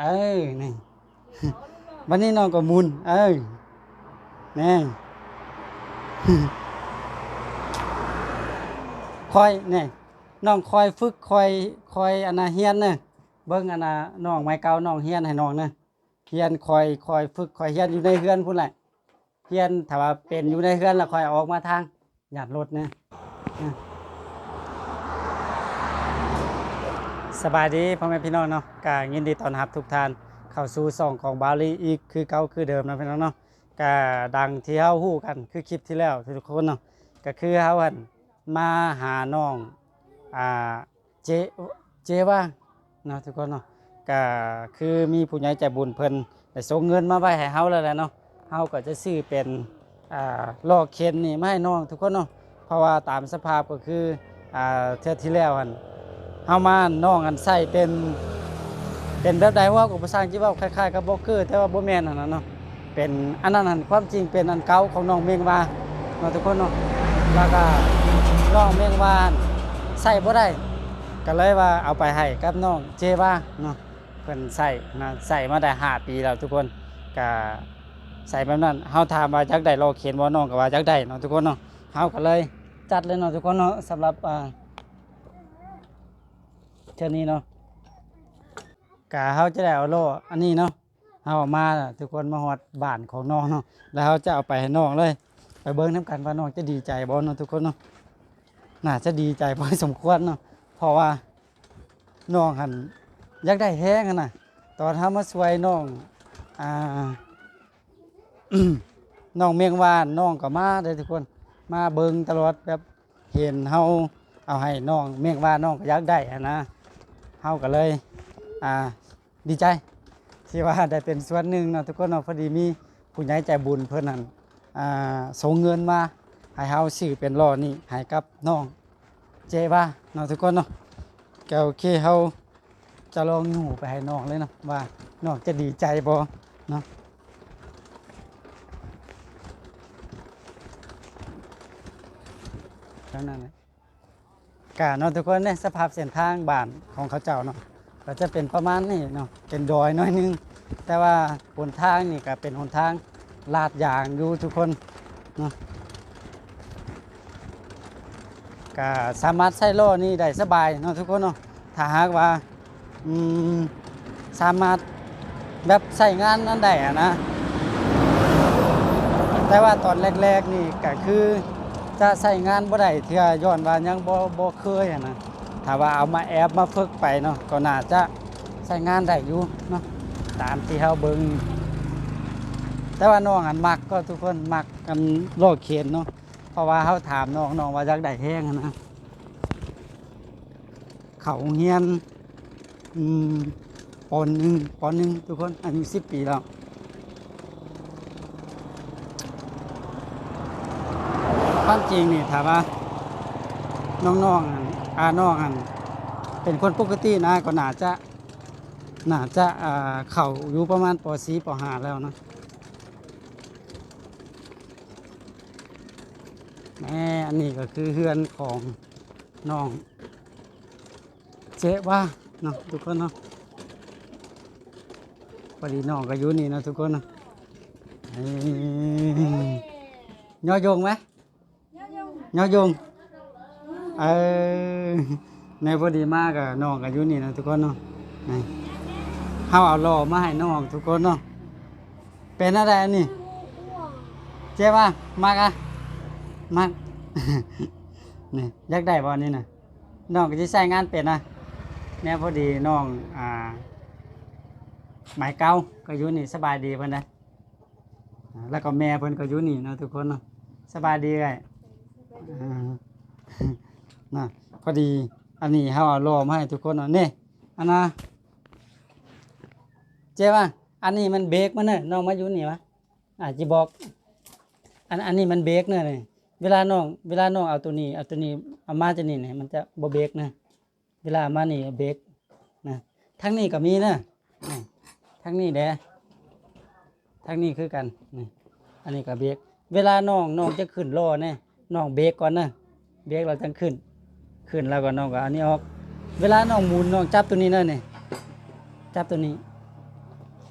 เออนี่วันนี้น้องก็มุน เออนี่คอยนี่น้องคอยฝึกคอยคอยอันน่ะเฮียนเน่ะเบิ่งอันน่ะน้องไม้เก่าน้องเฮียนให้น้องเน่ะเฮียนคอยคอยฝึกคอยเฮียนอยู่ในเฮือนพุ่นแหละเฮียนถ้าว่าเป็นอยู่ในเฮือนแล้วคอยออกมาทางหยาดรถนะนะ สบายดีพ่อแม่พี่น้องเนาะก็ยินดีต้อนรับทุกท่านเข้าสู่ช่องของบาลีอีกคือเก่าคือเดิมนะพี่น้องเนาะก็ดังที่เฮาฮู้กันคือคลิปที่แล้วทุกคนเนาะก็คือเฮาหันมาหาน้องอ่าเจเจว่าเนาะทุกคนเนาะก็คือมีผู้ใหญ่ใจบุญเพิ่นได้ส่งเงินมาไว้ให้เฮาแล้วแหละเนาะเฮาก็จะซื้อเป็นอ่าลอกเข็นนี่มาให้น้องทุกคนเนาะเพราะว่าตามสภาพก็คืออ่าเทื่อที่แล้วหั่น เฮามาน้องอันใส่เป็น เป็นแบบใดว่ากับภาษาอังกฤษว่าคล้ายๆกับบล็อกเกอร์แต่ว่าบ่แม่นหั่นน่ะเนาะเป็นอันนั้นหั่นความจริงเป็นอันเก่าของน้องเมงวาเนาะทุกคนเนาะแล้วก็น้องเมงวานใส่บ่ได้ก็เลยว่าเอาไปให้กับน้องเจว่าเนาะเพิ่นใส่นะใส่มาได้ห้าปีแล้วทุกคนก็ใส่แบบนั้นเฮาถามว่าจักได้รอเขียนบ่น้องก็ว่าจักได้เนาะทุกคนเนาะเฮาก็เลยจัดเลยเนาะทุกคนเนาะสำหรับอ่า เท่านี้เนาะก็เฮาจะได้เอาโลอันนี้เนาะเฮาเอามาทุกคนมาฮอดบ้านของน้องเนาะแล้วเฮาจะเอาไปให้น้องเลย ไปเบิ่งนํกันว่าน้องจะดีใจบ่เนาะทุกคนเนาะน่าจะดีใจพอสมควรเนาะเพราะว่าน้องหันอยากได้แห้งนะตอนทำมาสวยน้องอ่าน้องเมียงวานน้องก็มาเลยทุกคนมาเบิงตลอดแบบเห็นเฮาเอาให้น้องเมียงวานน้องก็อยากได้อะนะ เฮาก็เลยอ่าดีใจที่ว่าได้เป็นส่วนหนึ่งเนาะทุกคนเนาะพอดีมีผู้ใหญ่ใจบุญเพื่อนนั้นอ่าส่งเงินมาให้เฮาซื้อเป็นล้อนี่ให้กับน้องเจว่าเนาะทุกคนเนาะก็โอเคเฮาจะลองอยู่ไปให้น้องเลยเนาะว่าน้องจะดีใจบ่เนาะเท่านั้นแหละ กาเนาะทุกคนเนี่ยสภาพเส้นทางบ้านของเขาเจ้าเนาะก็จะเป็นประมาณนี้เนาะเป็นดอยน้อยนึง แต่ว่าหนทางนี่ก็เป็นหนทางลาดยางอยู่ทุกคนเนาะก็สามารถใช้ล้อนี่ได้สบายเนาะทุกคนเนาะถ้าหากว่าอืมสามารถแบบใช้งานนั้นได้อะนะ แต่ว่าตอนแรกๆนี่ก็คือ จะใช้งานบ่ได้เทื่อย้อนว่ายังบ่บ่เคยนะถ้าว่าเอามาแอบมาฝึกไปเนาะก็น่าจะใช้งานได้อยู่เนาะตามที่เฮาเบิ่งแต่ว่าน้องอันมักก็ทุกคนมักกันโลกเขียนเนาะเพราะว่าเขาถามน้องน้องว่าอยากได้แห้งนะเขาเฮียนอืมปอนหนึ่งปอนหนึ่งทุกคนอายุสิบปีแล้ว ความจริงนี่ถามว่า น้องๆอันอาน้องอันเป็นคนปกตินะก็น่าจะน่าจะอ่าเข่าอยู่ประมาณปสี่ปห้าแล้วเนาะแม่อันนี้ก็คือเฮือนของน้องเจ๊ว่าเนาะทุกคนเนาะพอดีน้องก็อยู่นี่เนาะทุกคนเนาะเอ้ยย่อยงไหม ย่อยงเออในพอดีมากกับน้องก็ยูนี่นะทุกคนเนาะนี่เฮาเอาล่อมาให้น้องทุกคนเนาะเป็นอะไรอันนี้เจ๊ว่ามากอะมักนี่อยากได้บอลนี่นะน้องก็จะใช้งานเป็นนะแม่พอดีน้องอ่าหมายเก้าก็อยู่นี่สบายดีเพิ่นนะอ่าแล้วก็แม่เพิ่นก็อยู่นี่เนาะทุกคนเนาะสบายดีไง น่ะพอดีอันนี้เฮาเอารอมาให้ทุกคนเนาะนี่อันน่ะเจ๊ว่าอันนี้มันเบรกมันเน่ะน้องมาอยู่นี่วะอ่าจิบอก อันอันนี้มันเบรกเนอะนี่เวลาน้องเวลาน้องเอาตัวนี้เอาตัวนี้เอามาจะนี่เนี่ยมันจะบ่เบรกนะเวลาอามานี่เบรกนะทั้งนี้ก็มีนะนี่ทั้งนี้เด้ทั้งนี้คือกันนี่อันนี้ก็เบรกเวลาน้องน้องจะขึ้นล้อเนี่ย น้องเบรกก่อนนะเบรกเราจังขึ้น ขึ้นแล้วก็น้องก็อันนี้ออก เวลาน้องหมุนน้องจับตัวนี้เนอะนี่จับตัวนี้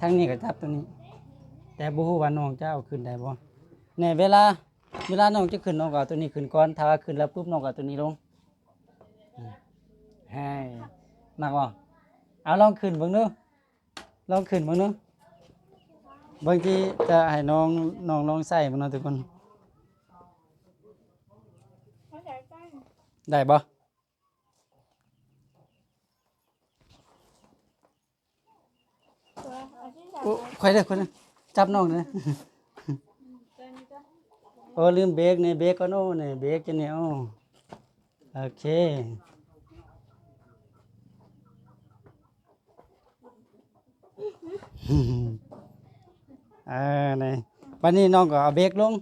ทางนี้ก็จับตัวนี้ แต่บ่ฮู้ว่าน้องจะเอาขึ้นได้บ่แน่เวลาเวลาน้องจะขึ้นน้องก็เอาตัวนี้ขึ้นก่อนถ้าว่าขึ้นแล้วปุ๊บน้องก็เอาตัวนี้ลงให้มักบ่เอาลองขึ้นเบิ่งดูลองขึ้นเบิ่งดูบางทีจะให้น้องน้องลองใส่มันนะทุกคน เขาใส่กัน ได้บ่ตัวเอาที่ใส่โอ้ค่อยได้คนนะจับน้องนะตัวนี้ก็โอ้ลืมเบรกนี่เบรกก่อนโอ้นี่เบรกจะเนี่ยโอ้โอเคเออนี่วันนี้น้องก็เอาเบรกลง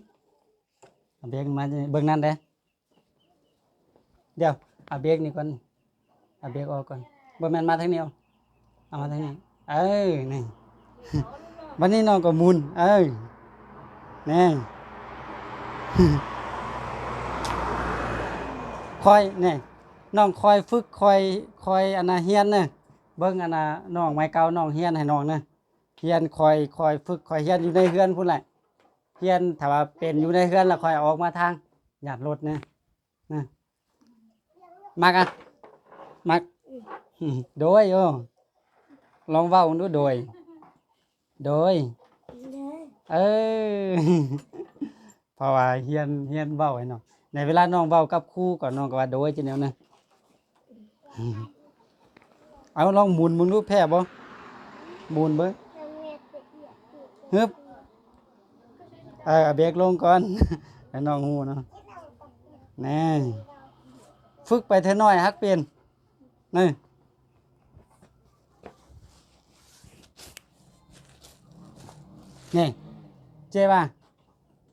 เอาเบรกมาเบิ่งนั่นเด้อ เดี๋ยวเอาเบรกนี่ก่อนเอาเบรกออกก่อนบ่แม่นมาทางนี้เอาเอามาทางนี้ เออนี่วันนี้น้องก็มุนเออนี่คอยนี่น้องคอยฝึกคอยคอยอนน่ะเฮียนเน่ะเบิ่งอนน่ะน้องไม้เก่าน้องเฮียนให้น้องน่ะเฮียนคอยคอยฝึกคอยเฮียนอยู่ในเฮือนพุ่นแหละเฮียนถ้าว่าเป็นอยู่ในเฮือนแล้วคอยออกมาทางหยาดรถนะนะ มักอะมักโดยโอ้ลองเว้าดูโดย โดยเลยเออเพราะว่าเฮียนเฮียนเว้าให้น้องในเวลาน้องเว้ากับครูก็น้องก็ว่าโดยจังแนวนะเอาลองหมุนมึงดูแพ้บ่หมุนเบิ่งฮึบเออเอาเบรกลงก่อนให้น้องฮู้เนาะแน่ ฝึกไปเถอะน้อยฮักเป็นนี่นี่เจ๊ป่ะ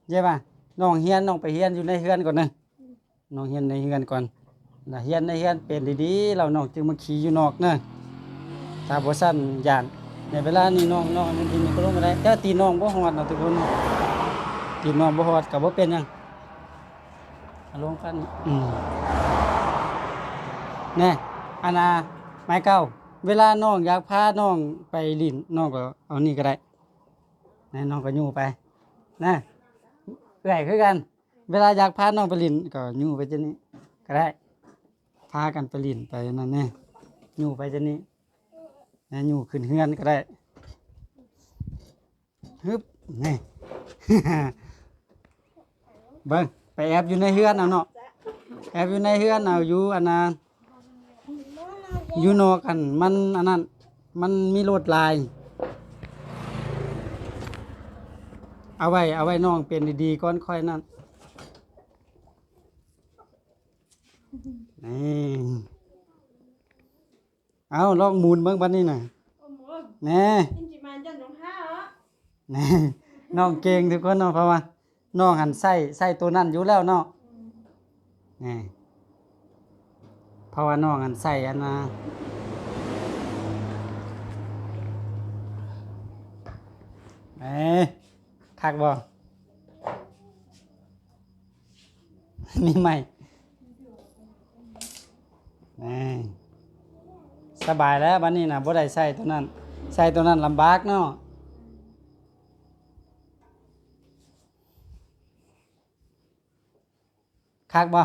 เจ๊ป่ะน้องเฮียนน้องไปเฮียนอยู่ในเฮือนก่อนนะน้องเฮียนในเฮือนก่อนน่ะเฮียนในเฮือนเป็นดีๆเราน้องจึงมาขี่อยู่นอกนะถ้าบ่ซั่นยานในเวลานี้น้องน้องมันทีมันก็ลงมาได้แต่ตีน้องบ่ฮอดเนาะทุกคนตีน้องบ่ฮอดก็บ่เป็นหยังอาลงกันอืม แน่อันน่ะไม้เก้า เวลาน้องอยากพาน้องไปลินน้องก็เอานี่ก็ได้น่น้องก็ยู่ไปนะเอื่อยคือกัน เวลาอยากพาน้องไปลินก็ยู่ไปจะนี้ก็ได้ พากันไปลินไปนั่นแน่ยู่ไปจะนี้นะยู่ขึ้นเฮือนก็ได้ฮึบนี่เบิ่งไปแอบอยู่ในเฮือนเอาเนาะแอบอยู่ในเฮือนเอาอยู่อันนั้น อยู่นอกกันมันอันนั้นมันมีลวดลาย เอาไว้ เอาไว้น้องเป็นดีๆก่อนค่อยนั่นนี่เอาลองมุนเบิ่งบัดนี้น่ะโอ้โหแน่อินจิมันจันตรงห้าเหรอแน่น้องเก่งทุกคนเนาะเพราะว่าน้องหันใส่ใส่ตัวนั้นอยู่แล้วเนาะแน่ เพราะว่าน้องหันใส่อันน่ะเอ้คักบ่มีไหม่สบายแล้วบัดนนี้นะบ่ได้ใส่ตัวนั้น ใส่ตัวนั้นลำบากเนาะคักบ่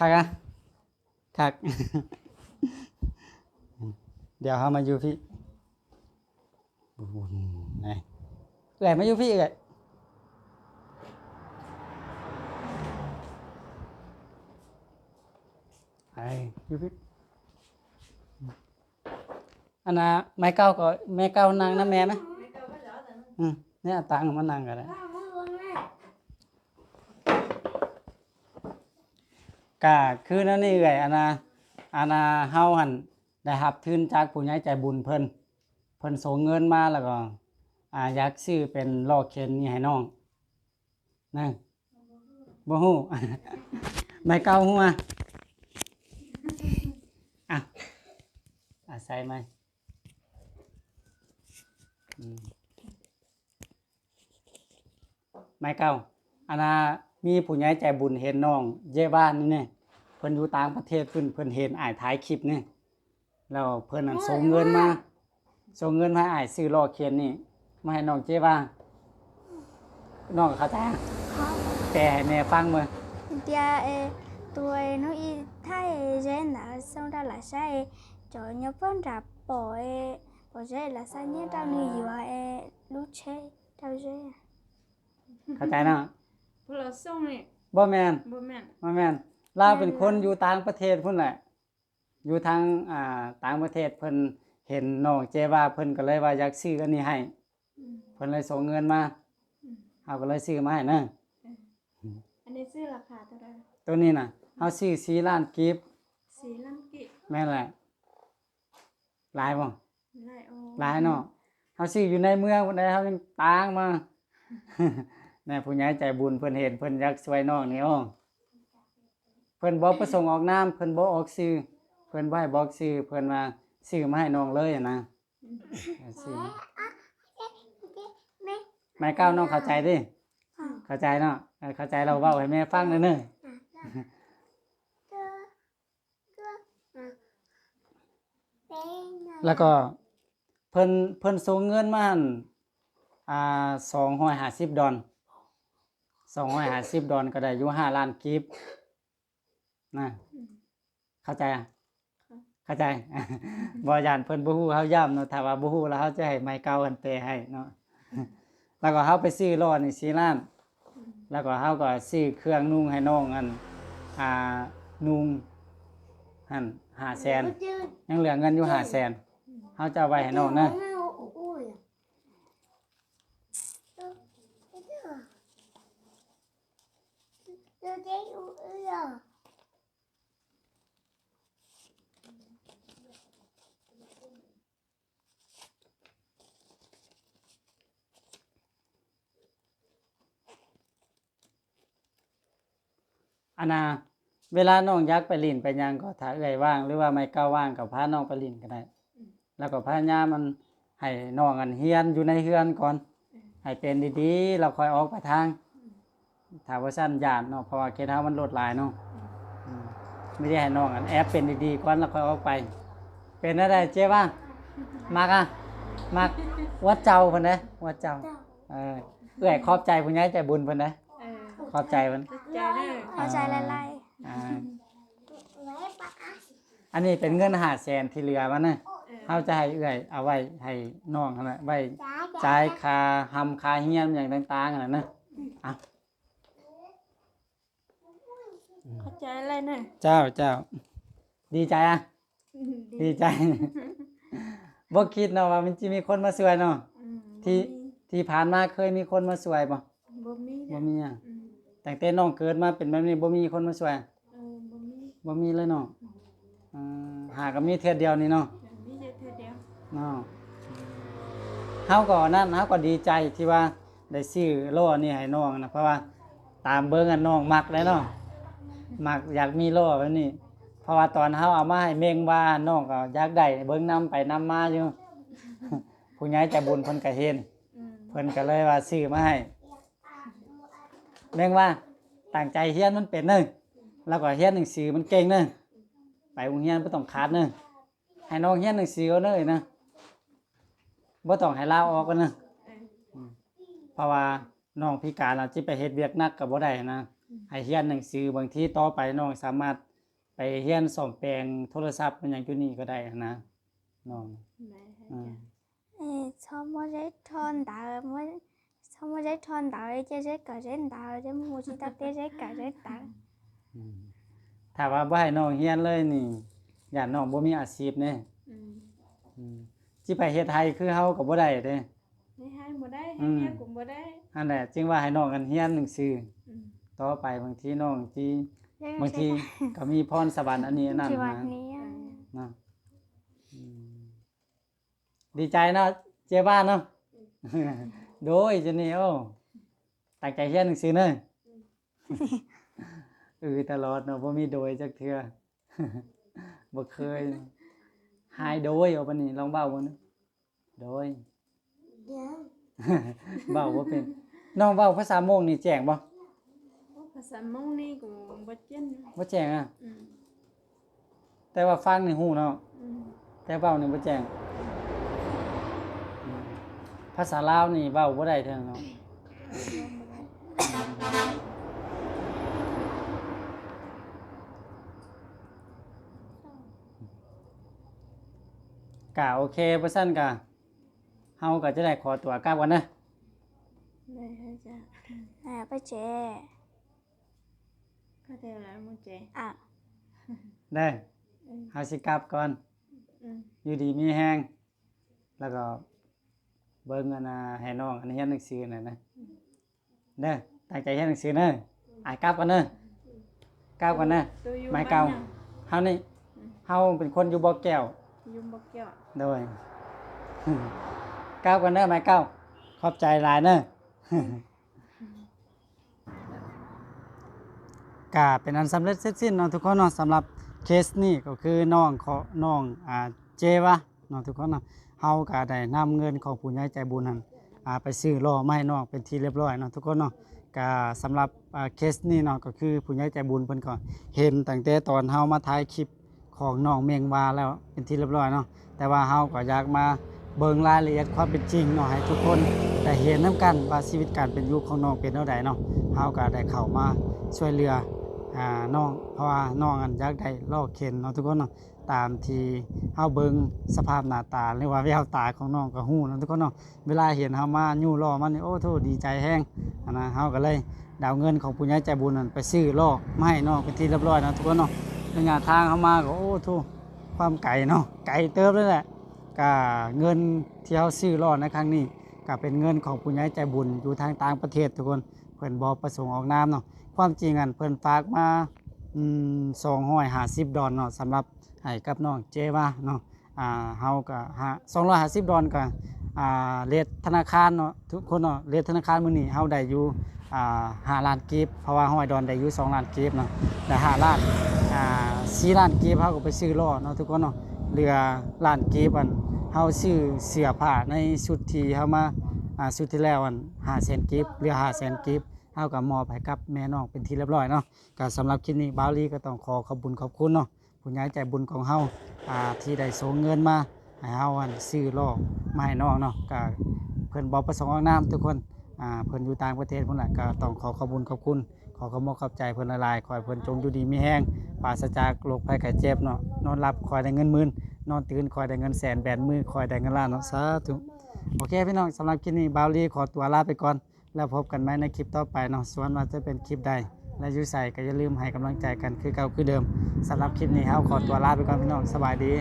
คักอะ คัก เดี๋ยวเขามาอยู่พี่บุญไหนเอื่อยมาอยู่พี่เอื่อยไอ้อยู่พี่อันน่ะไม้เก้าก็แม่เก้านางนะแม่ไหมอืมเนี่ยเอาตังค์มานั่งกันเลย ก็คือนั่นนี่เอ่ยอานาอานาเฮาหันได้รับทุนจากผู้ใหญ่ใจบุญเพิ่นเพิ่นส่งเงินมาแล้วก็อาอยากซื้อเป็นลอกเข็นนี่ให้น้องนั่นบ่ฮู้ไม่เก่าฮู้อะอะอะใส่ไหมไม่เก่าอานามีผู้ใหญ่ใจบุญเห็นน้อง เยบ้านนี่แน่เพิ่นอยู่ต่างประเทศเพิ่นเพิ่นเห็นอ้ายถ่ายคลิปนี่แล้วเพิ่นนั่นส่งเงินมาส่งเงินมาให้อ้ายซื้อล้อเขียนนี่มาให้น้องเจ๊ว่าน้องเข้าใจอะ Không. แปลให้แม่ฟังมื้อ Tia e tuổi nó y thay gen là xong ra là sai cho nhớ phân ra bỏ e bỏ gen là sai nhớ tao như gì mà e lúc chơi tao gen เข้าใจเนาะ พวกเราส่งนี่บ่แม่นบ่แม่นบ่แม่น ลาวเป็นคนอยู่ต่างประเทศพุ่นแหละอยู่ทางอ่าต่างประเทศเพิ่นเห็นน้องเจว่าเพิ่นก็เลยว่าอยากซื้ออันนี้ให้อืมเพิ่นเลยส่งเงินมาอืมเฮาก็เลยซื้อมาให้นะอันนี้ซื้อราคาเท่าไหร่ตัวนี้น่ะเฮาซื้อ4ล้านกีบสี่ล้านกิแม่นแหละหลายบ่ไล่โอ้หลายเนาะเฮาซื้ออยู่ในเมืองพุ่นได้เฮายังตางมาแม่ผู้ใหญ่ใจบุญเพิ่นเห็นเพิ่นอยากช่วยน้องนี่อ้อเพิ่นบ่ประสงค์ออกนามเพิ่นบ่ออกชื่อเพิ่นบ่ให้บอกชื่อเพิ่นว่าซื้อมาให้น้องเลยนะซื้อแม่ก้าวน้องเข้าใจดิเข้าใจเนาะเข้าใจเราเว้าให้แม่ฟังหน่อยเด้อแล้วก็เพิ่นเพิ่นส่งเงินมาหั่นอ่า250ดอล250ดอลก็ได้อยู่5ล้านกีบ นะเข้าใจอะเข้าใจบ่ย่านเพิ่นบ่ฮู้เฮาย้ำเนาะถ้าว่าบ่ฮู้แล้วเฮาจะให้ไม้เก่ากันแปลให้เนาะแล้วก็เฮาไปซื้อล้อนี่4ล้านแล้วก็เฮาก็ซื้อเครื่องนุ่งให้น้องอันอ่านุ่งหั่น500,000ยังเหลือเงินอยู่500,000เฮาจะเอาไว้ให้น้องนะอั นน่ะเวลาน้องอยากไปลินไปหยังก็ถ้าเอื้อยว่าง หรือว่าไม่ก้าวว่างก็พาน้องไปลินก็ได้ แล้วก็พยายามมันให้น้องอันเฮียนอยู่ในเฮือนก่อน ให้เป็นดีๆ เราค่อยออกไปทางถ้าว่าสั้นยานเนาะเพราะว่าเคสเฮามันลดหลายเนาะอืมไม่ได้ให้น้องอันแอบเป็นดีๆก่อนแล้วค่อยออกไป เป็นอะไรเจ๊บ้างมักอะมักวัดเจ้าเพิ่นเด้วัดเจ้าเออเอื้อยขอบใจผู้ใหญ่ใจบุญเพิ่นเด้เออ ขอบใจเพิ่นใจเด้อ Ở trái lại lại อ่าอันนี้เป็นเงินหาแสนที่เหลือมันนะเออเขาจะให้เอื้อยเอาไว้ให้น้องนั่นแหละไว้จ่ายค่าหำค่าเฮียนอย่างต่างๆนั่นนะนะอะเข้าใจอะไรเนี่ยเจ้าเจ้าดีใจอะอืมดีใจบ่คิดเนาะว่ามันจะมีคนมาช่วยเนาะอืมที่ที่ผ่านมาเคยมีคนมาช่วยบ่บ่มีบ่นะมีอะ อืมตั้งแต่น้องเกิดมาเป็นแบบนี้บ่มีคนมาช่วยเออบ่มีบ่มีเลยเนาะอ่าหาก็มีเทื่อเดียวนี่เนาะมีแต่เธอเดียวเนาะเฮาก็นั่นเฮาก็ดีใจที่ว่าได้ซื้อโล่นี่ให้น้องนะเพราะว่าตามเบิ่งอันน้องมักเลยเนาะมักอยากมีโล่แบบนี้ เพราะว่าตอนเฮาเอามาให้เมงว่าน้องก็อยากได้เบิ่งนํไปนํมาอยู่ ผู้ใหญ่ใจบุญเพิ่นก็เห็น อืมเพิ่นก็เลยว่าซื้อมาให้ เมงว่าตั้งใจเรียนมันเป็นเด้อแล้วก็เรียนหนังสือมันเก่งเด้อไปโรงเรียนบ่ต้องขาดเด้อให้น้องเรียนหนังสือเอาเด้อนะบ่ต้องให้ลาออกกันนะเออเพราะว่าน้องพิการอาจจะไปเฮ็ดเวียกหนักก็บ่ได้นะให้เรียนหนังสือบางทีต่อไปน้องสามารถไปเรียนซ่อมแปลงโทรศัพท์มันหยังอยู่นี่ก็ได้นะน้องไหนให้อืมจ้ะ Ê, sao mà giấy thon tạo mới sao mà giấy thon tạo để chơi giấy cả giấy tạo chứ mua chỉ tao chơi giấy cả giấy tạo อืมถ้าว่าบ่ให้น้องเรียนเลยนี่ย่านน้องบ่มีอาชีพแน่อืมอืมสิไปเฮ็ดไทยคือเฮาก็บ่ได้เด้ให้ให้บ่ได้อืให้มเฮียกูบ่ได้อันแหละจึงว่าให้น้องกันเรียนหนังสืออืมต่อไปบางทีน้องที่ Giấy บางทีก็มีพรสวรรค์อันนี้อันนั่น chỉ นะ vật này นะอืมดีใจเนาะเจ้บ้านเนาะ โดยจะนี่โอ้ตั้งใจเรียนหนังสือเนอะเออตลอดเนาะบ่มีโดยจักเทื่อบ่เคยหายโดยเอาปานนี้ลองเบ้าบ่นะโดยเบ้าบ่เป็น น้องเว้าภาษาโมงนี่แจ้งบ่โอ้ภาษามงนี่กูบ่เจนบ่แจ้งอะอืมแต่ว่าฟังนี่ฮู้เนาะอืมแต่เว้านี่บ่แจ้ง ภาษาลาวนี่เว้าบ่ได้เท่านั้นเนาะกะโอเคบ่ซั่นกะเฮาก็จะได้ขอตัวกลับกันนะเลยให้จ้ะอ่าไปเจก็เดี๋ยวแล้วมึงเจอะเด้ออืมเฮาสิกลับก่อน อืมอยู่ดีมีแห้งแล้วก็ เบิ่งอันน่ะให้น้องอันนี้เรียนหนังสือน่ะนะเด้อตั้งใจเรียนหนังสือเด้ออายกลับกันเด้อกลับกันเด้อตัวอยู่ไม้เก่าบ้นยังเฮานี่เฮาเป็นคนอยู่บ่อแก้วอยู่บ่เกี่ยวโดย ก้าวกันเด้อไม้ก้าวขอบใจหลายเด้อกาเป็นอันสำเร็จเสร็จสิ้นเนาะทุกคนเนาะสำหรับเคสนี้ก็คือน้องขอน้องอ่าเจวะเนาะทุกคนเนาะ เฮาก็ได้นำเงินของผู้ใหญ่ใจบุญนั้นอ่าไปซื้อล้อมาให้น้องเป็นที่เรียบร้อยเนาะทุกคนเนาะก็สำหรับอ่าเคสนี้เนาะก็คือผู้ใหญ่ใจบุญเพิ่นก็เห็นตั้งแต่ตอนเฮามาถ่ายคลิปของน้องเมียงวาแล้วเป็นที่เรียบร้อยเนาะแต่ว่าเฮาก็อยากมาเบิ่งรายละเอียดความเป็นจริงเนาะให้ทุกคนได้เห็นนํกันว่าชีวิตการเป็นอยู่ของน้องเป็นเท่าใดเนาะเฮาก็ได้เข้ามาช่วยเหลือ อ่าน้องเพราะว่าน้องอันอยากได้ลอกเข็นเนาะทุกคนเนาะตามที่เฮาเบิ่งสภาพหน้าตาหรือว่าแววตาของน้องก็ฮู้เนาะทุกคนเนาะเวลาเห็นเฮามายู่ล้อมันนี่โอ้โทษดีใจแฮงอันนะเฮาก็เลยดาวเงินของผู้ใหญ่ใจบุญนั่นไปซื้อล้อมาให้น้องเป็นที่เรียบร้อยเนาะทุกคนเนาะระยะทางเฮามาก็โอ้โทษความไกลเนาะไกลเติบเลยแหละก็เงินที่เฮาซื้อล้อในครั้งนี้ก็เป็นเงินของผู้ใหญ่ใจบุญอยู่ทางต่างประเทศทุกคนเพิ่นบ่ประสงค์ออกนามเนาะ ความจริงอันเพิ่นฝากมาอืมสองร้อยห้าสิบดอลเนาะสำหรับให้กับน้องเจว่าเนาะอ่าเฮาก็หาสองร้อยห้าสิบดอลก็อ่าเลทธนาคารเนาะทุกคนเนาะเลทธนาคารมื้อนี้เฮาได้อยู่อ่าห้าล้านกีบเพราะว่าห้อยดอนได้อยู่สองล้านกีบเนาะได้ห้าล้านอ่าสี่ล้านกีบเฮาก็ไปซื้อล้อเนาะทุกคนเนาะเหลือล้านกีบอันเฮาซื้อเสื้อผ้าในชุดที่เฮามาอ่าชุดที่แล้วอัน500,000กีบเหลือ500,000กีบ เฮากับมอบให้กับแม่น้องเป็นที่เรียบร้อยเนาะก็สำหรับคลิปนี้บาวลีก็ต้องขอขอบคุญขอบคุณเนาะผู้ใหญ่ใจบุญของเฮาอ่าที่ได้ส่งเงินมาให้เฮาอันซื้อล้อมาให้น้องเนาะก็เพิ่นบ่ประสงค์ออกนามทุกคนอ่าเพิ่นอยู่ต่างประเทศพุ่นน่ะก็ต้องขอขอบคุญขอบคุณขอขอบคุณขอบใจเพิ่นหลายๆขอให้เพิ่นจงอยู่ดีมีแห้งปราศจากโรคภัยไข้เจ็บเนาะนอนหลับคอยได้เงินหมื่นนอนตื่นคอยได้เงินแสนแบนมือคอยได้เงินล้านเนาะสาธุโอเคพี่น้องสำหรับคลิปนี้บาวลีขอตัวลาไปก่อน แล้วพบกันไหมในคลิปต่อไปเนาะส่วนว่าจะเป็นคลิปใด และยุใส่ก็อย่าลืมให้กำลังใจกันคือเก่าคือเดิมสำหรับคลิปนี้ครับขอตัวลาไปก่อนพี่น้องสบายดี